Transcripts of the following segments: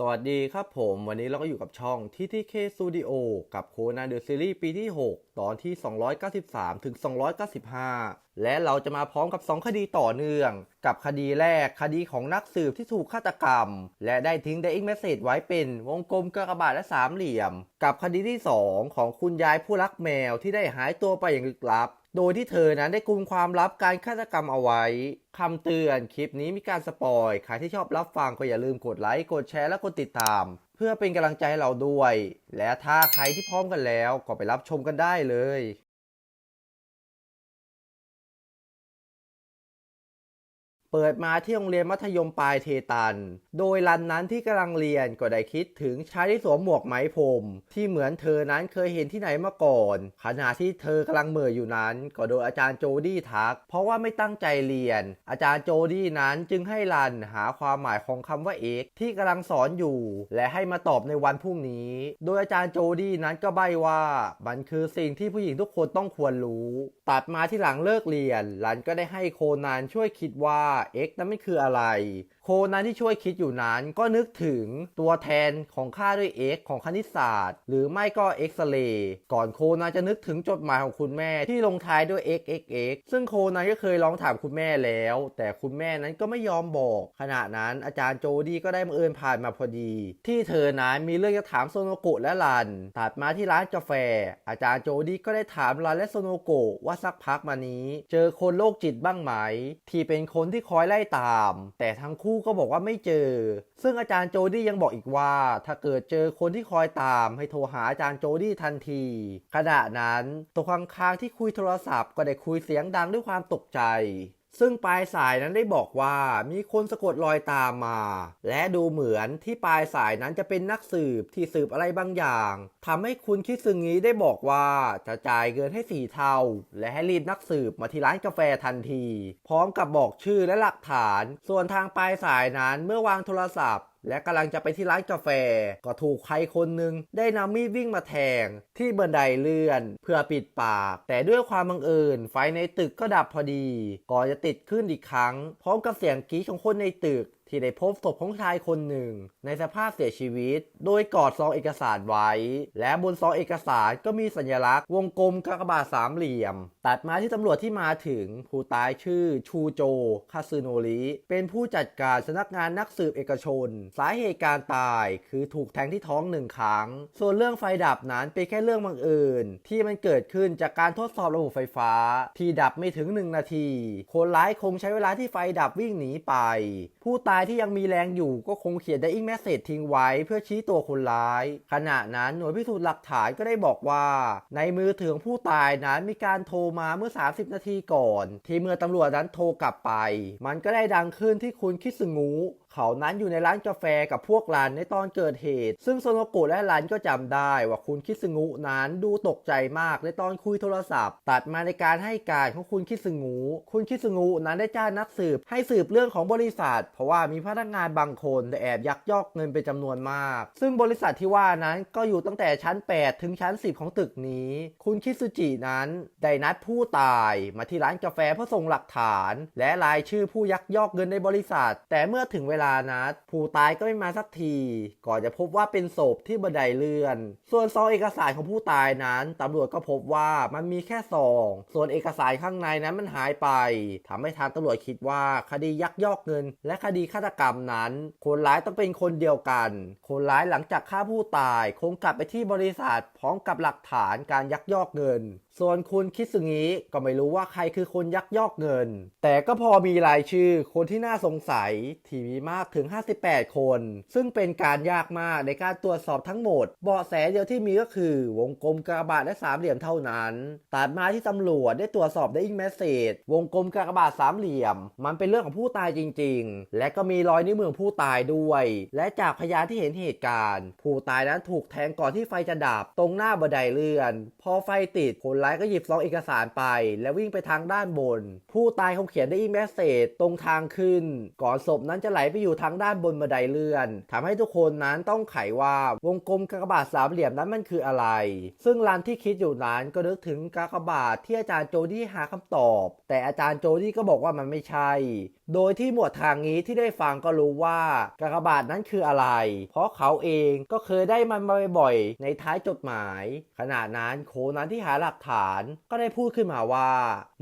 สวัสดีครับผมวันนี้เราก็อยู่กับช่อง TTK Studio กับโคนาเดอะซีรีส์ปีที่ 6 ตอนที่ 293 ถึง 295 และเราจะมาพร้อมกับ 2 คดีต่อเนื่อง กับคดีแรกคดีของนักสืบที่ถูกฆาตกรรม และได้ทิ้งไดอิงเมสเซจไว้เป็นวงกลมกระบาดและสามเหลี่ยม กับคดีที่ 2 ของคุณยายผู้รักแมวที่ได้หายตัวไปอย่างลึกลับ โดยที่เธอนั้นได้กุมความลับการฆาตกรรมเอาไว้ คำเตือนคลิปนี้มีการสปอยใครที่ชอบรับฟังก็อย่าลืมกดไลค์ กดแชร์ และกดติดตาม เพื่อเป็นกำลังใจให้เราด้วย และถ้าใครที่พร้อมกันแล้วก็ไปรับชมกันได้เลย เปิดมาที่โรงเรียนมัธยมปลายเทตัน โดยรันนั้นที่กำลังเรียนก็ได้คิดถึงชายที่สวมหมวกไหมพรมที่เหมือนเธอนั้นเคยเห็นที่ไหนมาก่อน ขณะที่เธอกำลังเหม่ออยู่นั้น ก็โดนอาจารย์โจดี้ทัก เพราะว่าไม่ตั้งใจเรียน อาจารย์โจดี้นั้นจึงให้รันหาความหมายของคำว่าเอกที่กำลังสอนอยู่ และให้มาตอบในวันพรุ่งนี้ โดยอาจารย์โจดี้นั้นก็ใบ้ว่ามันคือสิ่งที่ผู้หญิงทุกคนต้องควรรู้ ตัดมาที่หลังเลิกเรียนรันก็ได้ให้โคนันช่วยคิดว่า X นั้นไม่คืออะไร คนันที่ช่วยคิดอยู่นั้นก็นึกถึงตัวแทนของค่าด้วย x ของคณิตศาสตร์ หรือไม่ก็เอ็กซเรย์ก่อนโคนันจะนึกถึงจดหมายของคุณแม่ที่ลงท้ายด้วย x x x ซึ่งโคนันก็เคยลองถามคุณแม่แล้ว แต่คุณแม่นั้นก็ไม่ยอมบอก ขณะนั้นอาจารย์โจดี้ก็ได้บังเอิญผ่านมาพอดี ที่เธอนั้นมีเรื่องจะถามโซโนโกะและรันตัดมาที่ร้านกาแฟ อาจารย์โจดี้ก็ได้ถามรันและโซโนโกะว่าสักพักมานี้ เจอคนโรคจิตบ้างไหม ที่เป็นคนที่คอยไล่ตาม แต่ทั้งคู่ก็บอกว่าไม่เจอ ซึ่งอาจารย์โจดี้ยังบอกอีกว่า ถ้าเกิดเจอคนที่คอยตามให้โทรหาอาจารย์โจดี้ทันที ขณะนั้นตัวข้างๆที่คุยโทรศัพท์ก็ได้คุยเสียงดังด้วยความตกใจ ซึ่งปลายสายนั้นได้บอกว่ามีคนสะกดรอยตามมา และดูเหมือนที่ปลายสายนั้นจะเป็นนักสืบที่สืบอะไรบางอย่างทำให้คุณคิดซึงนี้ได้บอกว่าจะจ่ายเงินให้สี่เท่าและให้รีบนักสืบมาที่ร้านกาแฟทันที พร้อมกับบอกชื่อและหลักฐาน ส่วนทางปลายสายนั้นเมื่อวางโทรศัพท์ และกำลังจะไปที่ร้านกาแฟ ก็ถูกใครคนหนึ่งได้นำมีดวิ่งมาแทง ที่บันไดเลื่อน เพื่อปิดปาก แต่ด้วยความบังเอิญไฟในตึกก็ดับพอดี ก่อนจะติดขึ้นอีกครั้ง พร้อมกับเสียงกรี๊ดของคนในตึก ที่ได้พบศพของชายคนหนึ่ง ในสภาพเสียชีวิต โดยกอดซองเอกสารไว้ และบนซองเอกสารก็มีสัญลักษณ์วงกลมกากบาทสามเหลี่ยม ตัดมาที่ตำรวจที่มาถึง ผู้ตายชื่อชูโจ คาซึโนริเป็นผู้จัดการสำนักงานนักสืบเอกชน สาเหตุการตายคือถูกแทงที่ท้องหนึ่งครั้ง ส่วนเรื่องไฟดับนั้นเป็นแค่เรื่องบังเอิญที่มันเกิดขึ้นจากการทดสอบระบบไฟฟ้า ที่ดับไม่ถึง 1 นาที คนร้ายคงใช้เวลาที่ไฟดับวิ่งหนีไป ผู้ตายที่ยังมีแรงอยู่ก็คงเขียนไดอิงแมสเซจทิ้งไว้เพื่อชี้ตัวคนร้าย ขณะนั้นหน่วยพิสูจน์หลักฐานก็ได้บอกว่า ในมือถือของผู้ตายนั้นมีการโทรมาเมื่อ 30 นาทีก่อน ที่เมื่อตำรวจนั้นโทรกลับไป มันก็ได้ดังขึ้นที่คุณคิสึงูเขานั้นอยู่ในร้านกาแฟกับพวกรันในตอนเกิดเหตุ ซึ่งโซโนโกะและรันก็จำได้ว่าคุณคิสึงุนั้นดูตกใจมากในตอนคุยโทรศัพท์ ตัดมาในการให้การของคุณคิสึงุคุณคิสึงุนั้นได้จ้างนักสืบให้สืบเรื่องของบริษัท เพราะว่ามีพนักงานบางคนได้แอบยักยอกเงินเป็นจำนวนมาก ซึ่งบริษัทที่ว่านั้นก็อยู่ตั้งแต่ชั้น 8 ถึงชั้น 10 ของตึกนี้ คุณคิสุจินั้นได้นัดผู้ตายมาที่ร้านกาแฟเพื่อส่งหลักฐาน และรายชื่อผู้ยักยอกเงินในบริษัท แต่เมื่อถึงเวลานัดผู้ตายก็ไม่มาสักที ก่อนจะพบว่าเป็นศพที่บันไดเลื่อน ส่วนซองเอกสารของผู้ตายนั้นตำรวจก็พบว่ามันมีแค่ซอง ส่วนเอกสารข้างในนั้นมันหายไปทำให้ทางตำรวจคิดว่าคดียักยอกเงิน และคดีฆาตกรรมนั้น คนร้ายต้องเป็นคนเดียวกัน คนร้ายหลังจากฆ่าผู้ตาย คงกลับไปที่บริษัทพร้อมกับหลักฐานการยักยอกเงิน ส่วนคุณคิดสึงิก็ไม่รู้ว่าใครคือคนยักยอกเงิน แต่ก็พอมีรายชื่อคนที่น่าสงสัยที่มีมากถึง 58 คน ซึ่งเป็นการยากมากในการตรวจสอบทั้งหมด เบาะแสเดียวที่มีก็คือวงกลมกระบาดและสามเหลี่ยมเท่านั้น ตัดมาที่ตำรวจได้ตรวจสอบได้อิงเมสเซจวงกลมกระบาดสามเหลี่ยม มันเป็นเรื่องของผู้ตายจริง ๆ และก็มีรอยนิ้วมือผู้ตายด้วย และจากพยานที่เห็นเหตุการณ์ ผู้ตายนั้นถูกแทงก่อนที่ไฟจะดับตรงหน้าบันไดเลื่อน พอไฟติดคนร้ายก็หยิบซองเอกสารไป และวิ่งไปทางด้านบน ผู้ตายเขาเขียนได้อีเมสเซจตรงทางขึ้น ก่อนศพนั้นจะไหลไปอยู่ทางด้านบนบันไดเลื่อนทำให้ทุกคนนั้นต้องไขว่าวงกลมกากบาทสามเหลี่ยมนั้นมันคืออะไร ซึ่งรันที่คิดอยู่นั้นก็นึกถึงกากบาทที่อาจารย์โจดี้หาคำตอบ แต่อาจารย์โจดี้ก็บอกว่ามันไม่ใช่ โดยที่หมวดทางนี้ที่ได้ฟังก็รู้ว่ากากบาทนั้นคืออะไร เพราะเขาเองก็เคยได้มันมาบ่อยๆในท้ายจดหมาย ขณะนั้นโคนันที่หาหลักฐานก็ได้พูดขึ้นมาว่า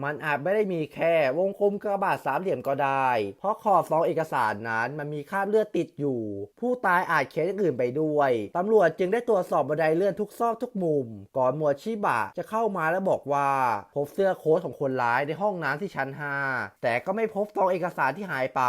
มันอาจไม่ได้มีแค่วงกลมกากบาทสามเหลี่ยมก็ได้ เพราะขอบซองเอกสารนั้นมันมีคราบเลือดติดอยู่ ผู้ตายอาจเขียนอื่นไปด้วยตำรวจจึงได้ตรวจสอบบันไดเลื่อนทุกซอกทุกมุม ก่อนหมวดชิบะจะเข้ามาและบอกว่า พบเสื้อโค้ทของคนร้ายในห้องน้ำที่ชั้น 5 แต่ก็ไม่พบซองเอกสารสารที่หายไป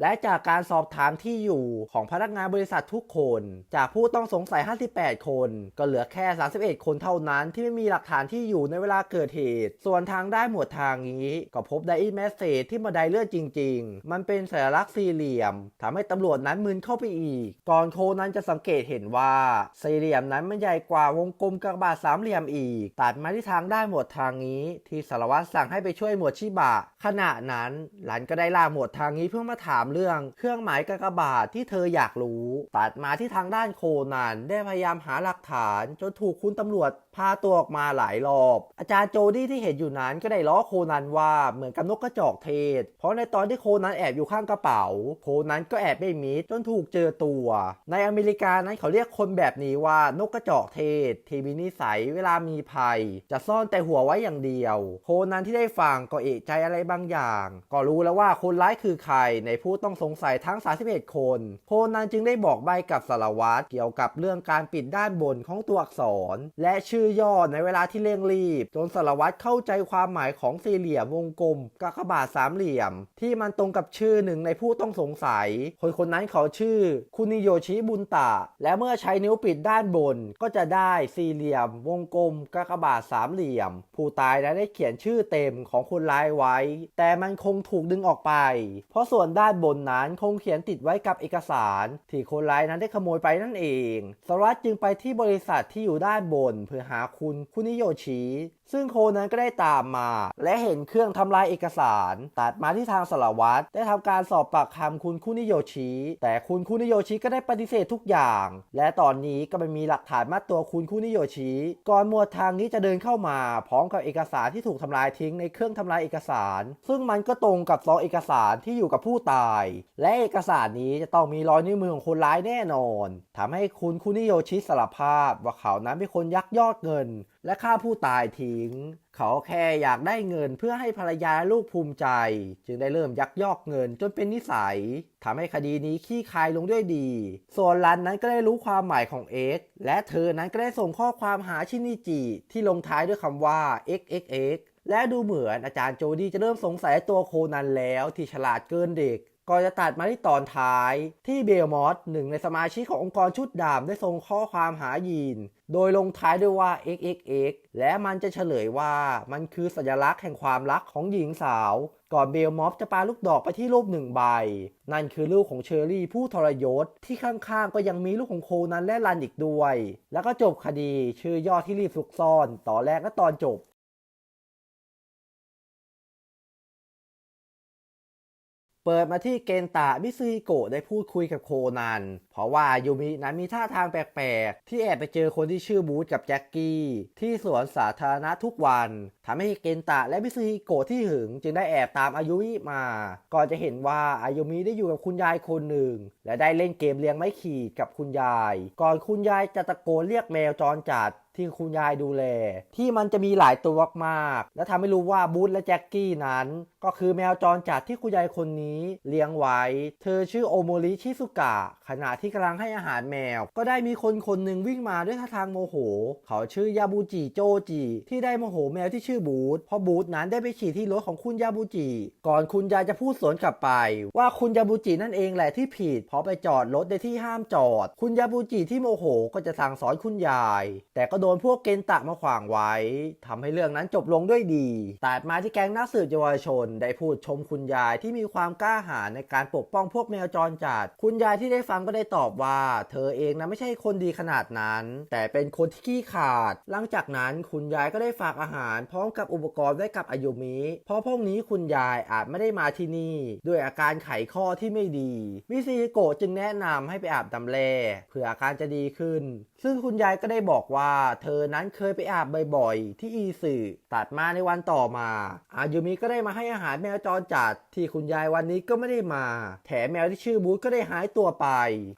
และจากการสอบถามที่อยู่ของพนักงานบริษัททุกคน จากผู้ต้องสงสัย 58 คน ก็เหลือแค่ 31 คนเท่านั้นที่ไม่มีหลักฐานที่อยู่ในเวลาเกิดเหตุ ส่วนทางได้หมวดทางนี้ ก็พบไดอินแมสเซจที่บันไดเลื่อนจริง ๆ มันเป็นสัญลักษณ์สี่เหลี่ยมทำให้ตำรวจนั้นมึนเข้าไปอีก ก่อนโคนั้นจะสังเกตเห็นว่าสี่เหลี่ยมนั้นมันใหญ่กว่าวงกลมกระบาดสามเหลี่ยมอีก ตัดมาที่ทางได้หมวดทางนี้ ที่สารวัตรสั่งให้ไปช่วยหมวดชิบะ ขณะนั้นหลันก็ได้ล่าหมวดทางนี้เพื่อมาถามเรื่องเครื่องหมายกากบาทที่เธออยากรู้ ตัดมาที่ทางด้านโคนันได้พยายามหาหลักฐานจนถูกคุณตำรวจพาตัวออกมาหลายรอบ อาจารย์โจดี้ที่เห็นอยู่นั้นก็ได้ล้อโคนันว่าเหมือนกับนกกระจอกเทศ เพราะในตอนที่โคนันแอบอยู่ข้างกระเป๋า โคนันก็แอบไม่มิดจนถูกเจอตัว ในอเมริกานั้นเขาเรียกคนแบบนี้ว่านกกระจอกเทศ ที่มีนิสัยเวลามีภัย จะซ่อนแต่หัวไว้อย่างเดียว โคนันที่ได้ฟังก็เอะใจอะไรบางอย่าง ก็รู้แล้วว่าคคนร้ายคือใครในผู้ต้องสงสัยทั้ง 31 คน โคนันจึงได้บอกใบกับสารวัตรเกี่ยวกับเรื่องการปิดด้านบนของตัวอักษร และชื่อย่อในเวลาที่เร่งรีบ จนสารวัตรเข้าใจความหมายของสี่เหลี่ยมวงกลมกากบาทสามเหลี่ยม ที่มันตรงกับชื่อหนึ่งในผู้ต้องสงสัย คนคนนั้นเขาชื่อ คุนิโยชิบุนตะ และเมื่อใช้นิ้วปิดด้านบน ก็จะได้สี่เหลี่ยม วงกลมกากบาทสามเหลี่ยม ผู้ตายได้เขียนชื่อเต็มของคนร้ายไว้ แต่มันคงถูกดึงออกไปเพราะส่วนด้านบนนั้นคงเขียนติดไว้กับเอกสารที่คนร้ายนั้นได้ขโมยไปนั่นเองสารวัตรจึงไปที่บริษัทที่อยู่ด้านบน เพื่อหาคุณคุนิโยชิซึ่งโคนั้นก็ได้ตามมา และเห็นเครื่องทำลายเอกสาร ตัดมาที่ทางสารวัตรได้ทำการสอบปากคำคุณคุนิโยชิ แต่คุณคุนิโยชิก็ได้ปฏิเสธทุกอย่าง และตอนนี้ก็ไม่มีหลักฐานมัดตัวคุณคุนิโยชิ ก่อนหมวดทางนี้จะเดินเข้ามา พร้อมกับเอกสารที่ถูกทำลายทิ้งในเครื่องทำลายเอกสาร ซึ่งมันก็ตรงกับซองเอกสารที่อยู่กับผู้ตาย และเอกสารนี้จะต้องมีรอยนิ้วมือของคนร้ายแน่นอนทำให้คุณคุนิโยชิสารภาพว่าเขานั้นเป็นคนยักยอดเงิน และฆ่าผู้ตายทิ้ง เขาแค่อยากได้เงินเพื่อให้ภรรยาและลูกภูมิใจ จึงได้เริ่มยักยอกเงินจนเป็นนิสัยทำให้คดีนี้ขี้คายลงด้วยดี ส่วนรันนั้นก็ได้รู้ความหมายของ X และเธอนั้นก็ได้ส่งข้อความหาชินิจิที่ลงท้ายด้วยคำว่า xxx และดูเหมือนอาจารย์โจดี้จะเริ่มสงสัยตัวโคนันแล้วที่ฉลาดเกินเด็กก่อนจะตัดมาที่ตอนท้ายที่เบลมอสหนึ่งในสมาชิกขององค์กรชุดดำได้ส่งข้อความหายีน โดยลงท้ายด้วยว่า xxx และมันจะเฉลยว่ามันคือสัญลักษณ์แห่งความรักของหญิงสาว ก่อนเบลมอฟจะปาลูกดอกไปที่รูปหนึ่งใบ นั่นคือลูกของเชอรี่ผู้ทรยศ ที่ข้างๆก็ยังมีลูกของโคนันและรันอีกด้วย แล้วก็จบคดีชื่อยอดที่รีบซุกซ่อนตอนแรกและตอนจบ เปิดมาที่เกนตะมิซึฮิโกะได้พูดคุยกับโคนัน เพราะว่ายูมินั้นมีท่าทางแปลกๆ ที่แอบไปเจอคนที่ชื่อบูธกับแจ็คกี้ที่สวนสาธารณะทุกวันทำให้เกนตะและมิซึฮิโกะที่หึง จึงได้แอบตามอายุมิมา ก่อนจะเห็นว่าอายุมิได้อยู่กับคุณยายคนหนึ่ง และได้เล่นเกมเลี้ยงไม้ขีดกับคุณยาย ก่อนคุณยายจะตะโกนเรียกแมวจรจัดที่คุณยายดูแล ที่มันจะมีหลายตัวมากๆและทำให้รู้ว่าบูธและแจ็คกี้นั้น ก็คือแมวจรจัดที่คุณยายคนนี้เลี้ยงไว้ เธอชื่อโอโมริชิสุกะ ขณะที่กำลังให้อาหารแมว ก็ได้มีคนคนหนึ่งวิ่งมาด้วยท่าทางโมโห เขาชื่อยาบูจิโจจิ ที่ได้โมโหแมวที่ชื่อบูธเพราะบูธนั้นได้ไปฉี่ที่รถของคุณยาบูจิ ก่อนคุณยายจะพูดสวนกลับไป ว่าคุณยาบูจินั่นเองแหละที่ผิด เพราะไปจอดรถในที่ห้ามจอด คุณยาบูจิที่โมโหก็จะสั่งสอนคุณยาย แต่ก็โดนพวกเกนตะมาขวางไว้ทำให้เรื่องนั้นจบลงด้วยดี แตัดมาที่แก๊งนักสืบเยาวชนได้พูดชมคุณยายที่มีความกล้าหาญในการปกป้องพวกแมวจรจัด คุณยายที่ได้ฟังก็ได้ตอบว่า เธอเองนะไม่ใช่คนดีขนาดนั้น แต่เป็นคนที่ขี้ขาด หลังจากนั้นคุณยายก็ได้ฝากอาหาร พร้อมกับอุปกรณ์ไว้กับอายุมิเพราะพวกนี้คุณยายอาจไม่ได้มาที่นี่ ด้วยอาการไขข้อที่ไม่ดีมิซิโกะจึงแนะนำให้ไปอาบน้ำแร่เพื่ออาการจะดีขึ้น ซึ่งคุณยายก็ได้บอกว่า เธอนั้นเคยไปอาบบ่อยๆที่อีสึตัดมาในวันต่อมา อายุมิก็ได้มาให้อาหารหารแมวจรจัดที่คุณยายวันนี้ก็ไม่ได้มา แถมแมวที่ชื่อบูธก็ได้หายตัวไป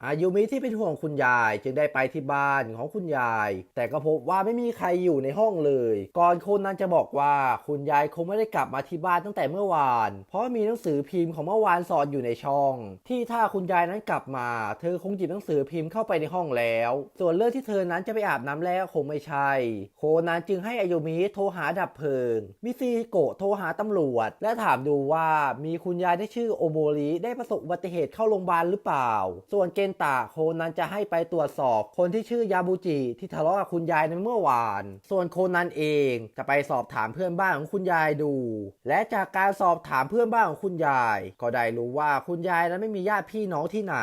อายุมิที่เป็นห่วงคุณยายจึงได้ไปที่บ้านของคุณยาย แต่ก็พบว่าไม่มีใครอยู่ในห้องเลย ก่อนคนนั้นจะบอกว่าคุณยายคงไม่ได้กลับมาที่บ้านตั้งแต่เมื่อวาน เพราะมีหนังสือพิมพ์ของเมื่อวานสอนอยู่ในช่อง ที่ถ้าคุณยายนั้นกลับมา เธอคงหยิบหนังสือพิมพ์เข้าไปในห้องแล้ว ส่วนเรื่องที่เธอนั้นจะไปอาบน้ำแล้วคงไม่ใช่ โคนันจึงให้อายุมิโทรหาดับเพลิง มิซิโกโทรหาตำรวจ และถามดูว่ามีคุณยายที่ชื่อโอโมริได้ประสบอุบัติเหตุเข้าโรงพยาบาลหรือเปล่า ส่วนเกนตะโคนันจะให้ไปตรวจสอบคนที่ชื่อยาบุจิที่ทะเลาะกับคุณยายในเมื่อวาน ส่วนโคนันเองจะไปสอบถามเพื่อนบ้านของคุณยายดู และจากการสอบถามเพื่อนบ้านของคุณยาย ก็ได้รู้ว่าคุณยายนั้นไม่มีญาติพี่น้องที่ไหน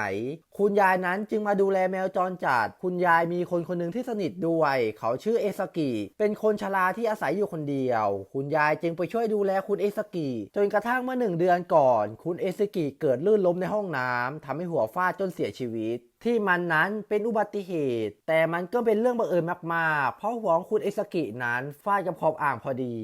คุณยายนั้นจึงมาดูแลแมวจรจัด คุณยายมีคนคนหนึ่งที่สนิทด้วย เขาชื่อเอสกิ เป็นคนชราที่อาศัยอยู่คนเดียว คุณยายจึงไปช่วยดูแลคุณเอสกิ จนกระทั่งเมื่อหนึ่งเดือนก่อน คุณเอสกิเกิดลื่นล้มในห้องน้ำทำให้หัวฟาดจนเสียชีวิตที่มันนั้นเป็นอุบัติเหตุ แต่มันก็เป็นเรื่องบังเอิญมากๆ เพราะหัวของคุณเอสกินั้นฟาดกับขอบอ่างพอดี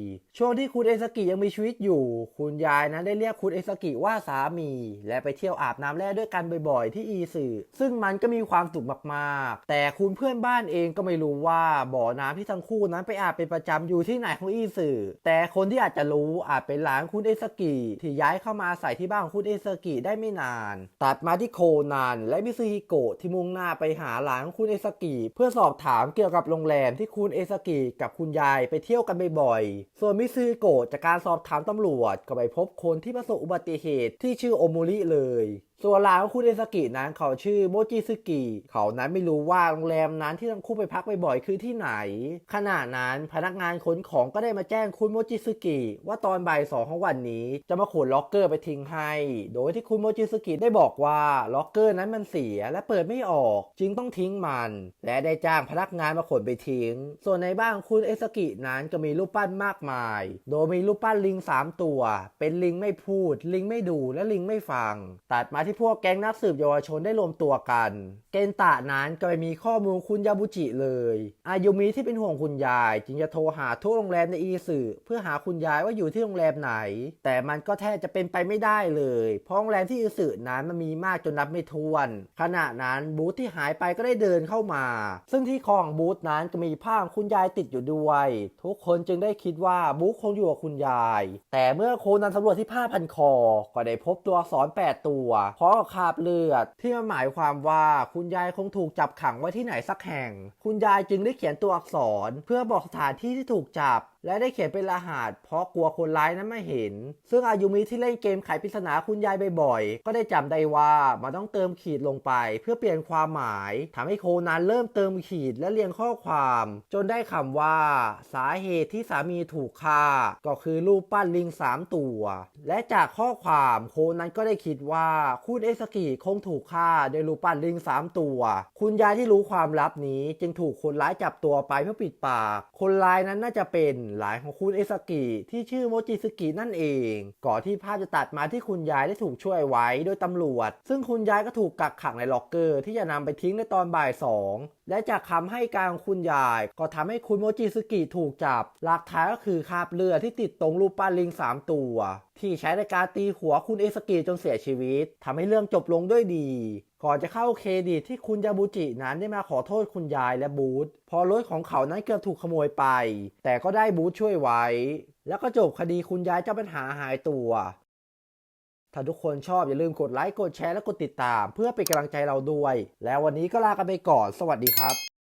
ช่วงที่คุณเอสกิยังมีชีวิตอยู่ คุณยายนั้นได้เรียกคุณเอสกิว่าสามี และไปเที่ยวอาบน้ำแร่ด้วยกันบ่อยๆ ที่อีสึซึ่งมันก็มีความสุขมากๆ แต่คุณเพื่อนบ้านเองก็ไม่รู้ว่าบ่อน้ำที่ทั้งคู่นั้นไปอาบเป็นประจำอยู่ที่ไหนของอีสึแต่คนที่อาจจะรู้อาจเป็นหลานคุณเอสกิที่ย้ายเข้ามาอาศัยที่บ้านของคุณเอสกิได้ไม่นาน ตัดมาที่โคนันและมิซึฮิโกะที่มุ่งหน้าไปหาหลานของคุณเอสกิเพื่อสอบถามเกี่ยวกับโรงแรมที่คุณเอสกิกับคุณยายไปเที่ยวกันบ่อยๆส่วนมิซึโกะจากการสอบถามตำรวจก็ไปพบคนที่ประสบอุบัติเหตุที่ชื่อโอมูริเลย ส่วนหลานของคุณเอสกินั้นเขาชื่อโมจิซึกิเขานั้นไม่รู้ว่าโรงแรมนั้นที่ทั้งคู่ไปพักบ่อยๆคือที่ไหน ขณะนั้นพนักงานขนของก็ได้มาแจ้งคุณโมจิซึกิว่าตอนบ่ายสองของวันนี้จะมาขนล็อกเกอร์ไปทิ้งให้ โดยที่คุณโมจิซึกิได้บอกว่าล็อกเกอร์นั้นมันเสียและเปิดไม่ออก จึงต้องทิ้งมัน และได้จ้างพนักงานมาขนไปทิ้ง ส่วนในบ้านคุณเอสกินั้นก็มีรูปปั้นมากมาย โดยมีรูปปั้นลิงสามตัว เป็นลิงไม่พูด ลิงไม่ดูและลิงไม่ฟัง ตัดมาที่พวกแก๊งนักสืบเยาวชนได้รวมตัวกัน เกนตะนั้นก็ไม่มีข้อมูลคุณยาบุจิเลย อายุมิที่เป็นห่วงคุณยาย จึงจะโทรหาทุกโรงแรมในอีสึเพื่อหาคุณยายว่าอยู่ที่โรงแรมไหน แต่มันก็แทบจะเป็นไปไม่ได้เลย เพราะโรงแรมที่อีสึนั้นมันมีมากจนนับไม่ถ้วน ขณะนั้นบูธที่หายไปก็ได้เดินเข้ามา ซึ่งที่คอของบูธนั้นก็มีผ้าคุณยายติดอยู่ด้วย ทุกคนจึงได้คิดว่าบูธคงอยู่กับคุณยาย แต่เมื่อโคนันสำรวจที่ผ้าพันคอ ก็ได้พบตัวอักษร8ตัวพร้อมกับคราบเลือด ที่มันหมายความว่าคุณยายคงถูกจับขังไว้ที่ไหนสักแห่ง คุณยายจึงได้เขียนตัวอักษร เพื่อบอกสถานที่ที่ถูกจับและได้เขียนเป็นรหัสเพราะกลัวคนร้ายนั้นไม่เห็น ซึ่งอายุมิที่เล่นเกมไขปริศนาคุณยายบ่อยๆ ก็ได้จำได้ว่ามันต้องเติมขีดลงไป เพื่อเปลี่ยนความหมายทำให้โคนันเริ่มเติมขีดและเรียงข้อความ จนได้คำว่า สาเหตุที่สามีถูกฆ่า ก็คือรูปปั้นลิงสามตัว และจากข้อความโคนันก็ได้คิดว่าคุณเอสกิคงถูกฆ่าโดยรูปปั้นลิงสามตัว คุณยายที่รู้ความลับนี้จึงถูกคนร้ายจับตัวไปเพื่อปิดปาก คนร้ายนั้นน่าจะเป็นหลานของคุณเอสกิที่ชื่อโมจิสกินั่นเอง ก่อนที่ภาพจะตัดมาที่คุณยายได้ถูกช่วยไว้โดยตำรวจ ซึ่งคุณยายก็ถูกกักขังในล็อกเกอร์ที่จะนำไปทิ้งในตอนบ่ายสองและจากคำให้การของคุณยาย ก็ทำให้คุณโมจิสกิถูกจับ หลักฐานก็คือคาบเลือดที่ติดตรงรูปปั้นลิง 3 ตัว ที่ใช้ในการตีหัวคุณเอสกิจนเสียชีวิตทำให้เรื่องจบลงด้วยดี ก่อนจะเข้าเครดิตที่คุณยาบุจินั้นได้มาขอโทษคุณยายและบูธพอรถของเขานั้นเกือบถูกขโมยไป แต่ก็ได้บูธช่วยไว้ แล้วก็จบคดีคุณยายเจ้าปัญหาหายตัว ถ้าทุกคนชอบอย่าลืมกดไลค์กดแชร์และกดติดตาม เพื่อเป็นกำลังใจเราด้วย แล้ววันนี้ก็ลากันไปก่อน สวัสดีครับ